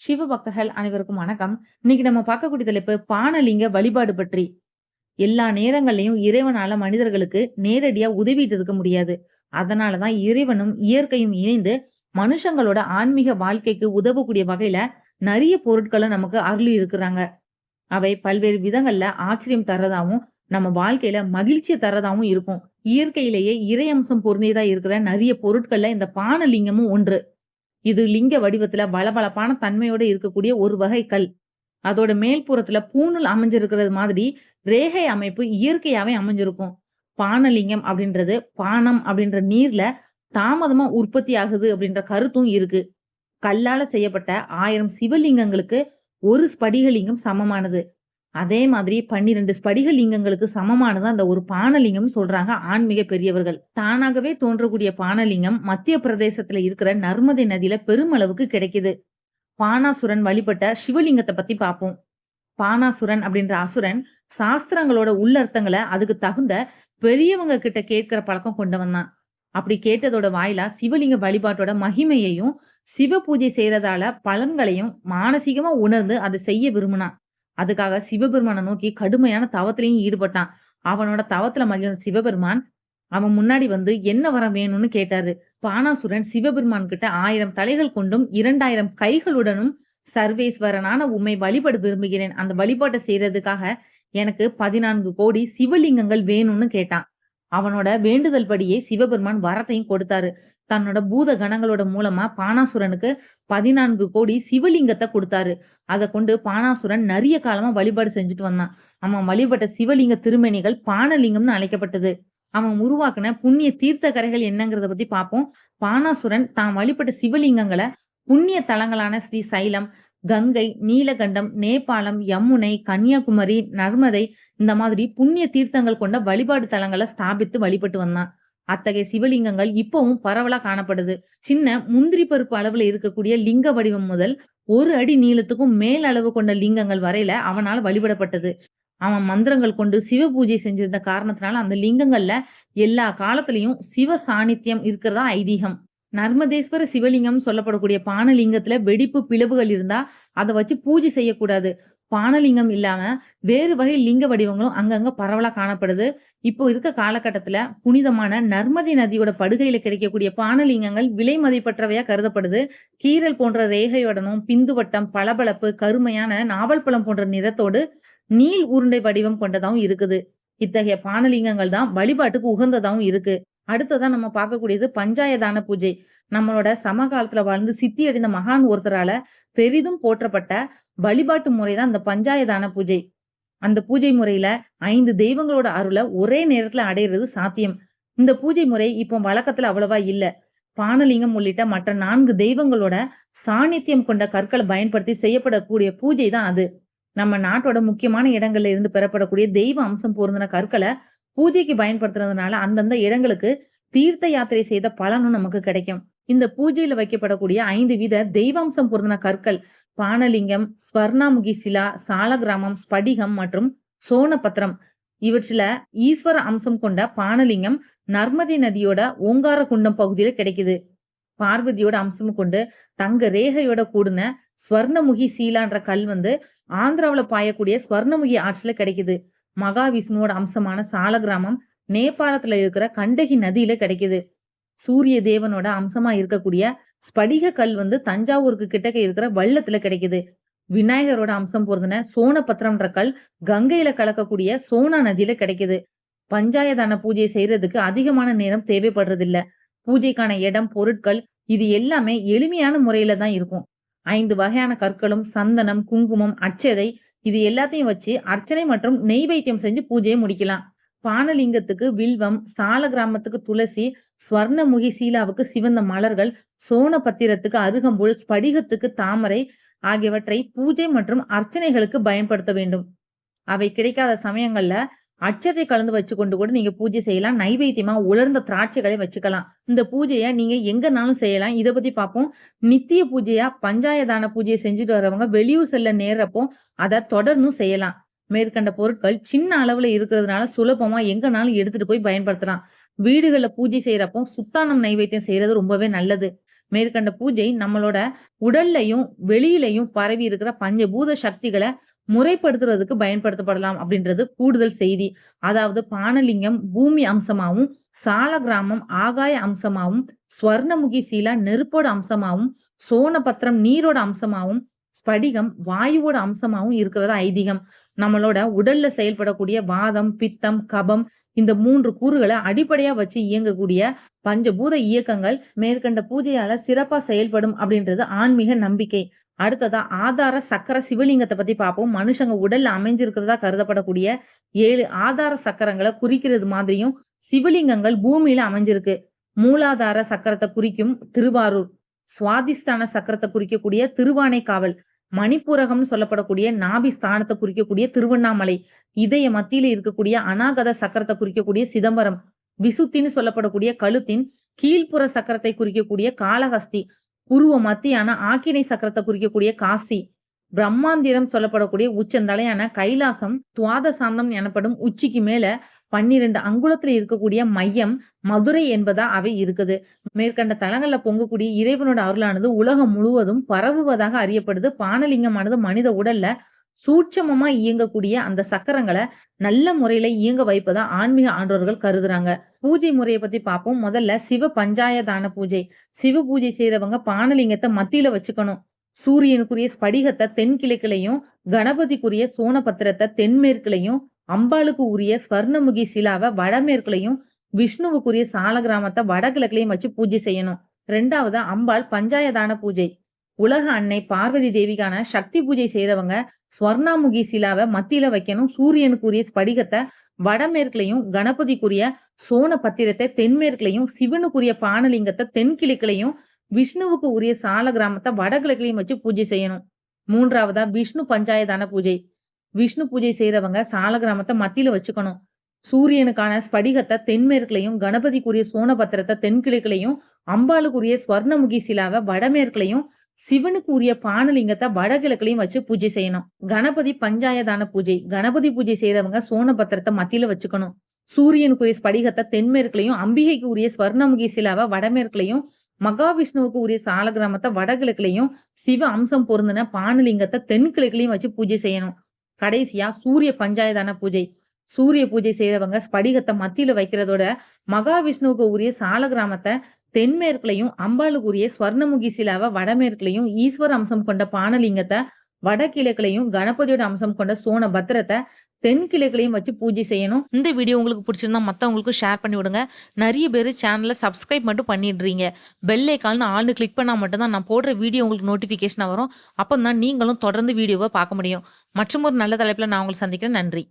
சிவபக்தர்கள் அனைவருக்கும் வணக்கம். இன்னைக்கு நம்ம பார்க்கக்கூடிய தலைப்பு பானலிங்க வழிபாடு பற்றி. எல்லா நேரங்களையும் இறைவனால மனிதர்களுக்கு நேரடியா உதவிட்டு இருக்க முடியாது. அதனாலதான் இறைவனும் இயற்கையும் இணைந்து மனுஷங்களோட ஆன்மீக வாழ்க்கைக்கு உதவக்கூடிய வகையில நிறைய பொருட்களை நமக்கு அருளி இருக்கிறாங்க. அவை பல்வேறு விதங்கள்ல ஆச்சரியம் தர்றதாவும் நம்ம வாழ்க்கையில மகிழ்ச்சியை தர்றதாவும் இருக்கும். இயற்கையிலேயே இறை அம்சம் பொருந்தியதா இருக்கிற நிறைய பொருட்கள்ல இந்த பானலிங்கமும் ஒன்று. இது லிங்க வடிவத்துல பளபளப்பான தன்மையோட இருக்கக்கூடிய ஒரு வகை கல். அதோட மேல்புறத்துல பூணல் அமைஞ்சிருக்கிறது மாதிரி ரேகை அமைப்பு இயற்கையாவே அமைஞ்சிருக்கும். பானலிங்கம் அப்படின்றது பானம் அப்படின்ற நீர்ல தாமதமா உற்பத்தி ஆகுது அப்படின்ற கருத்தும் இருக்கு. கல்லால செய்யப்பட்ட ஆயிரம் சிவலிங்கங்களுக்கு ஒரு ஸ்படிகலிங்கம் சமமானது. அதே மாதிரி பன்னிரண்டு ஸ்படிகலிங்கங்களுக்கு சமமானது அந்த ஒரு பானலிங்கம் சொல்றாங்க ஆன்மீக பெரியவர்கள். தானாகவே தோன்றக்கூடிய பானலிங்கம் மத்திய பிரதேசத்துல இருக்கிற நர்மதை நதியில பெருமளவுக்கு கிடைக்குது. பானாசுரன் வழிபட்ட சிவலிங்கத்தை பத்தி பார்ப்போம் பானாசுரன் அப்படின்ற அசுரன் சாஸ்திரங்களோட உள்ளர்த்தங்களை அதுக்கு தகுந்த பெரியவங்க கிட்ட கேட்கிற பழக்கம் கொண்டவன் தான். அப்படி கேட்டதோட வாயிலா சிவலிங்க வழிபாட்டோட மகிமையையும் சிவ பூஜை செய்யறதால பலன்களையும் மானசீகமா உணர்ந்து அதை செய்ய விரும்பினான் அதுக்காக சிவபெருமானை நோக்கி கடுமையான தவத்திலையும் ஈடுபட்டான். அவனோட தவத்துல மகிழ்ந்த சிவபெருமான் அவன் முன்னாடி வந்து என்ன வரம் வேணும்னு கேட்டாரு. பானாசுரன் சிவபெருமான் கிட்ட ஆயிரம் தலைகள் கொண்டும் இரண்டாயிரம் கைகளுடனும் சர்வேஸ்வரனான உம்மை வழிபட விரும்புகிறேன். அந்த வழிபாட்டை செய்யறதுக்காக எனக்கு பதினான்கு கோடி சிவலிங்கங்கள் வேணும்னு கேட்டான். அவனோட வேண்டுதல் படியே சிவபெருமான் வரத்தையும் கொடுத்தாரு. தன்னோட பூத கணங்களோட மூலமா பானாசுரனுக்கு பதினான்கு கோடி சிவலிங்கத்தை கொடுத்தாரு. அதை கொண்டு பானாசுரன் நிறைய காலமா வழிபாடு செஞ்சுட்டு வந்தான். அவன் வழிபட்ட சிவலிங்க திருமேனிகள் பானலிங்கம்னு அழைக்கப்பட்டது. அவன் உருவாக்குன புண்ணிய தீர்த்த கரைகள் என்னங்கிறத பத்தி பார்ப்போம் பானாசுரன் தான் வழிபட்ட சிவலிங்கங்களை புண்ணிய தலங்களான ஸ்ரீ சைலம் கங்கை நீலகண்டம் நேபாளம் யமுனை கன்னியாகுமரி நர்மதை இந்த மாதிரி புண்ணிய தீர்த்தங்கள் கொண்ட வழிபாடு தலங்களை ஸ்தாபித்து வழிபட்டு வந்தான். அத்தகைய சிவலிங்கங்கள் இப்பவும் பரவலா காணப்படுது. சின்ன முந்திரி பருப்பு அளவுல இருக்கக்கூடிய லிங்க வடிவம் முதல் ஒரு அடி நீளத்துக்கும் மேல் அளவு கொண்ட லிங்கங்கள் வரையில அவனால வழிபடப்பட்டது. அவன் மந்திரங்கள் கொண்டு சிவ பூஜை செஞ்சிருந்த காரணத்தினால அந்த லிங்கங்கள்ல எல்லா காலத்திலையும் சிவ சாநித்தியம் இருக்கிறதா ஐதீகம். நர்மதேஸ்வர சிவலிங்கம் சொல்லப்படக்கூடிய பானலிங்கத்துல வெடிப்பு பிளவுகள் இருந்தா அதை வச்சு பூஜை செய்யக்கூடாது. பானலிங்கம் இல்லாம வேறு வகை லிங்க வடிவங்களும் அங்கங்க பரவலா காணப்படுது. இப்போ இருக்க காலகட்டத்துல புனிதமான நர்மதி நதியோட படுகையில கிடைக்கக்கூடிய பானலிங்கங்கள் விலை மதிப்பற்றவையா கருதப்படுது. கீரல் போன்ற ரேகையுடனும் பிந்துவட்டம் பளபளப்பு கருமையான நாவல் பழம் போன்ற நிறத்தோடு நீள் உருண்டை வடிவம் கொண்டதாகவும் இருக்குது. இத்தகைய பானலிங்கங்கள் தான் வழிபாட்டுக்கு உகந்ததாகவும் இருக்கு. அடுத்ததான் நம்ம பார்க்கக்கூடியது பஞ்சாயதான பூஜை. நம்மளோட சமகாலத்துல வாழ்ந்து சித்தி அடைந்த மகான் ஒருத்தரால பெரிதும் போற்றப்பட்ட வழிபாட்டு முறைதான் இந்த பஞ்சாயதான பூஜை. அந்த பூஜை முறையில ஐந்து தெய்வங்களோட அருளை ஒரே நேரத்துல அடையிறது சாத்தியம். இந்த பூஜை முறை இப்போ வழக்கத்துல அவ்வளவா இல்ல. பானலிங்கம் உள்ளிட்ட மற்ற நான்கு தெய்வங்களோட சாநித்தியம் கொண்ட கற்களை பயன்படுத்தி செய்யப்படக்கூடிய பூஜை தான் அது. நம்ம நாட்டோட முக்கியமான இடங்கள்ல இருந்து பெறப்படக்கூடிய தெய்வ அம்சம் பொருந்தின கற்களை பூஜைக்கு பயன்படுத்துறதுனால அந்தந்த இடங்களுக்கு தீர்த்த யாத்திரை செய்த பலனும் நமக்கு கிடைக்கும். இந்த பூஜையில வைக்கப்படக்கூடிய ஐந்து வித தெய்வாம்சம் பொருந்தின கற்கள் பானலிங்கம் ஸ்வர்ணாமுகி சிலா சாலகிராமம் ஸ்படிகம் மற்றும் சோனபத்திரம். இவற்றில ஈஸ்வர அம்சம் கொண்ட பானலிங்கம் நர்மதி நதியோட ஓங்கார குண்டம் பகுதியில கிடைக்குது. பார்வதியோட அம்சம் கொண்டு தங்க ரேகையோட கூடின ஸ்வர்ணமுகி சீலான்ற கல் வந்து ஆந்திராவுல பாயக்கூடிய ஸ்வர்ணமுகி ஆற்றுல கிடைக்குது. மகாவிஷ்ணுவோட அம்சமான சாலகிராமம் நேபாளத்துல இருக்கிற கண்டகி நதியில கிடைக்குது. சூரிய தேவனோட அம்சமா இருக்கக்கூடிய ஸ்படிக கல் வந்து தஞ்சாவூருக்கு கிட்டக்க இருக்கிற வள்ளத்துல கிடைக்குது. விநாயகரோட அம்சம் பொருந்தின சோனபத்திரம்ன்ற கல் கங்கையில கலக்கக்கூடிய சோனா நதியில கிடைக்குது. பஞ்சாயதான பூஜை செய்யறதுக்கு அதிகமான நேரம் தேவைப்படுறது இல்ல பூஜைக்கான இடம் பொருட்கள் இது எல்லாமே எளிமையான முறையில தான் இருக்கும். ஐந்து வகையான கற்களும் சந்தனம் குங்குமம் அச்சதை இது எல்லாத்தையும் வச்சு அர்ச்சனை மற்றும் நெய்வேத்தியம் செஞ்சு பூஜையை முடிக்கலாம். பானலிங்கத்துக்கு வில்வம் சால கிராமத்துக்கு துளசி ஸ்வர்ணமுகி சீலாவுக்கு சிவந்த மலர்கள் சோனபத்திரத்துக்கு அருகம்புல் ஸ்படிகத்துக்கு தாமரை ஆகியவற்றை பூஜை மற்றும் அர்ச்சனைகளுக்கு பயன்படுத்த வேண்டும். அவை கிடைக்காத சமயங்கள்ல அச்சத்தை கலந்து வச்சு கொண்டு கூட நீங்க பூஜை செய்யலாம். நைவேத்தியமா உலர்ந்த திராட்சைகளை வச்சுக்கலாம். இந்த பூஜையை நீங்க எங்கனாலும் செய்யலாம். இதை பத்தி பார்ப்போம். நித்திய பூஜையா பஞ்சாயதான பூஜையை செஞ்சுட்டு வரவங்க வெளியூர் செல்ல நேரப்போ அதை தொடர்ந்து செய்யலாம். மேற்கண்ட பொருட்கள் சின்ன அளவுல இருக்கிறதுனால சுலபமா எங்கனாலும் எடுத்துட்டு போய் பயன்படுத்தலாம். வீடுகளில் பூஜை செய்யறப்போ சுத்தானம் நைவேத்தியம் செய்யறது ரொம்பவே நல்லது. மேற்கண்ட பூஜை நம்மளோட உடல்லையும் வெளியிலையும் பரவி இருக்கிற பஞ்சபூத சக்திகளை முறைப்படுத்துறதுக்கு பயன்படுத்தப்படலாம் அப்படின்றது கூடுதல் செய்தி. அதாவது பானலிங்கம் பூமி அம்சமாவும் சால கிராமம் ஆகாய அம்சமாவும் ஸ்வர்ணமுகி சீலா நெருப்போட அம்சமாவும் சோனபத்திரம் நீரோட அம்சமாவும் ஸ்படிகம் வாயுவோட அம்சமாவும் இருக்கிறதா ஐதீகம். நம்மளோட உடல்ல செயல்படக்கூடிய வாதம் பித்தம் கபம் இந்த மூன்று கூறுகளை அடிப்படையா வச்சு இயங்கக்கூடிய பஞ்சபூத இயக்கங்கள் மேற்கண்ட பூஜையால சிறப்பா செயல்படும் அப்படின்றது ஆன்மீக நம்பிக்கை. அடுத்ததா ஆதார சக்கர சிவலிங்கத்தை பத்தி பார்ப்போம். மனுஷங்க உடல்ல அமைஞ்சிருக்கிறதா கருதப்படக்கூடிய ஏழு ஆதார சக்கரங்களை குறிக்கிறது மாதிரியும் சிவலிங்கங்கள் பூமியில அமைஞ்சிருக்கு. மூலாதார சக்கரத்தை குறிக்கும் திருவாரூர் சுவாதிஷ்டான சக்கரத்தை குறிக்கக்கூடிய திருவானைக்காவல் மணிப்பூரகம்னு சொல்லப்படக்கூடிய நாபி ஸ்தானத்தை குறிக்கக்கூடிய திருவண்ணாமலை இதய மத்தியில இருக்கக்கூடிய அநாகத சக்கரத்தை குறிக்கக்கூடிய சிதம்பரம் விசுத்தின்னு சொல்லப்படக்கூடிய கழுத்தின் கீழ்ப்புற சக்கரத்தை குறிக்கக்கூடிய காளஹஸ்தி குருவ மத்தியான ஆக்கினை சக்கரத்தை குறிக்கக்கூடிய காசி பிரம்மாந்திரம் சொல்லப்படக்கூடிய உச்சந்தலையான கைலாசம் துவாதசாந்தம் எனப்படும் உச்சிக்கு மேல பன்னிரண்டு அங்குலத்துல இருக்கக்கூடிய மையம் மதுரை என்பதா அவை இருக்குது. மேற்கண்ட தலங்கள்ல பொங்கக்கூடிய இறைவனோட அருளானது உலகம் முழுவதும் பரவுவதாக அறியப்படுது. பானலிங்கமானது மனித உடல்ல சூட்சமமா இயங்கக்கூடிய அந்த சக்கரங்களை நல்ல முறையில இயங்க வைப்பதா ஆன்மீக ஆண்டோர்கள் கருதுறாங்க. பூஜை முறையை பத்தி பார்ப்போம். முதல்ல சிவ பஞ்சாயதான பூஜை. சிவ பூஜை செய்யறவங்க பானலிங்கத்தை மத்தியில வச்சுக்கணும். சூரியனுக்குரிய ஸ்படிகத்தை தென்கிழக்கிலையும் கணபதிக்குரிய சோனபத்திரத்தை தென்மேற்குலையும் அம்பாளுக்கு உரிய ஸ்வர்ணமுகி சிலாவை வடமேற்குலையும் விஷ்ணுவுக்குரிய சால கிராமத்தை வடகிழக்குலையும் வச்சு பூஜை செய்யணும். ரெண்டாவது அம்பாள் பஞ்சாயதான பூஜை. உலக அன்னை பார்வதி தேவிக்கான சக்தி பூஜை செய்யறவங்க ஸ்வர்ணாமுகி சிலாவை மத்தியில வைக்கணும். சூரியனுக்குரிய ஸ்படிகத்தை வடமேற்குலையும் கணபதிக்குரிய சோன பத்திரத்தை தென்மேற்குலையும் சிவனுக்குரிய பானலிங்கத்தை தென்கிழக்குலையும் விஷ்ணுவுக்கு உரிய சால கிராமத்தை வடகிழக்குலையும் வச்சு பூஜை செய்யணும். மூன்றாவதா விஷ்ணு பஞ்சாயதான பூஜை. விஷ்ணு பூஜை செய்கிறவங்க சால கிராமத்தை மத்தியில வச்சுக்கணும். சூரியனுக்கான ஸ்படிகத்தை தென்மேற்குலையும் கணபதிக்குரிய சோனபத்திரத்தை தென்கிழக்குலையும் அம்பாளுக்குரிய ஸ்வர்ணமுகி சிலாவை வடமேற்குலையும் சிவனுக்கு உரிய பானலிங்கத்தை வடகிழக்குலையும் வச்சு பூஜை செய்யணும். கணபதி பஞ்சாயதான பூஜை. கணபதி பூஜை செய்யறவங்க சோனபத்திரத்தை மத்தியில வச்சுக்கணும். சூரியனுக்குரிய ஸ்படிகத்தை தென்மேற்குலையும் அம்பிகைக்கு உரிய ஸ்வர்ணமுகி சிலாவை வடமேற்குலையும் மகாவிஷ்ணுவுக்கு உரிய சால கிராமத்தை வடகிழக்குலையும் சிவ அம்சம் பொருந்தின பானலிங்கத்தை தென்கிழக்குலையும் வச்சு பூஜை செய்யணும். கடைசியா சூரிய பஞ்சாயதான பூஜை. சூரிய பூஜை செய்யறவங்க ஸ்படிகத்தை மத்தியில வைக்கிறதோட மகாவிஷ்ணுவுக்கு உரிய சால கிராமத்தை தென்மேற்குலையும் அம்பாளுக்கு உரிய ஸ்வர்ணமுகி சிலாவை வடமேற்குலையும் ஈஸ்வர அம்சம் கொண்ட பானலிங்கத்தை வடகிழக்குலையும் கணபதியோட அம்சம் கொண்ட சோன பத்திரத்தை தென்கிழக்குலையும் வச்சு பூஜை செய்யணும். இந்த வீடியோ உங்களுக்கு பிடிச்சிருந்தா மற்றவங்களுக்கு ஷேர் பண்ணி விடுங்க. நிறைய பேர் சேனலை சப்ஸ்கிரைப் மட்டும் பண்ணிடுறீங்க. பெல் ஐக்கால்னு ஆள்னு கிளிக் பண்ணால் மட்டும்தான் நான் போடுற வீடியோ உங்களுக்கு நோட்டிஃபிகேஷனாக வரும். அப்போ தான் நீங்களும் தொடர்ந்து வீடியோவை பார்க்க முடியும். மற்றும் ஒரு நல்ல தலைப்பில் நான் உங்களுக்கு சந்திக்கிறேன். நன்றி.